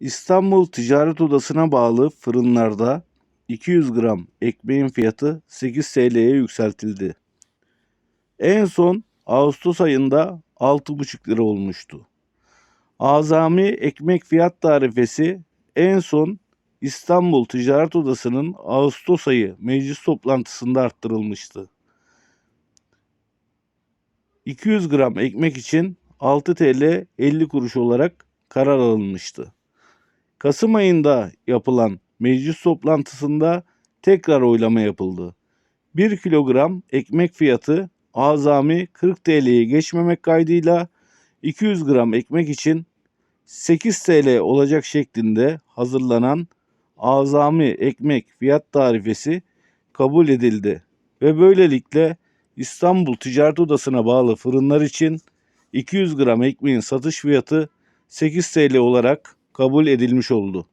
İstanbul Ticaret Odası'na bağlı fırınlarda 200 gram ekmeğin fiyatı 8 TL'ye yükseltildi. En son Ağustos ayında 6,5 lira olmuştu. Azami ekmek fiyat tarifesi en son İstanbul Ticaret Odası'nın Ağustos ayı meclis toplantısında arttırılmıştı. 200 gram ekmek için 6 TL 50 kuruş olarak karar alınmıştı. Kasım ayında yapılan meclis toplantısında tekrar oylama yapıldı. 1 kilogram ekmek fiyatı azami 40 TL'yi geçmemek kaydıyla 200 gram ekmek için 8 TL olacak şeklinde hazırlanan azami ekmek fiyat tarifesi kabul edildi ve böylelikle İstanbul Ticaret Odası'na bağlı fırınlar için 200 gram ekmeğin satış fiyatı 8 TL olarak kabul edilmiş oldu.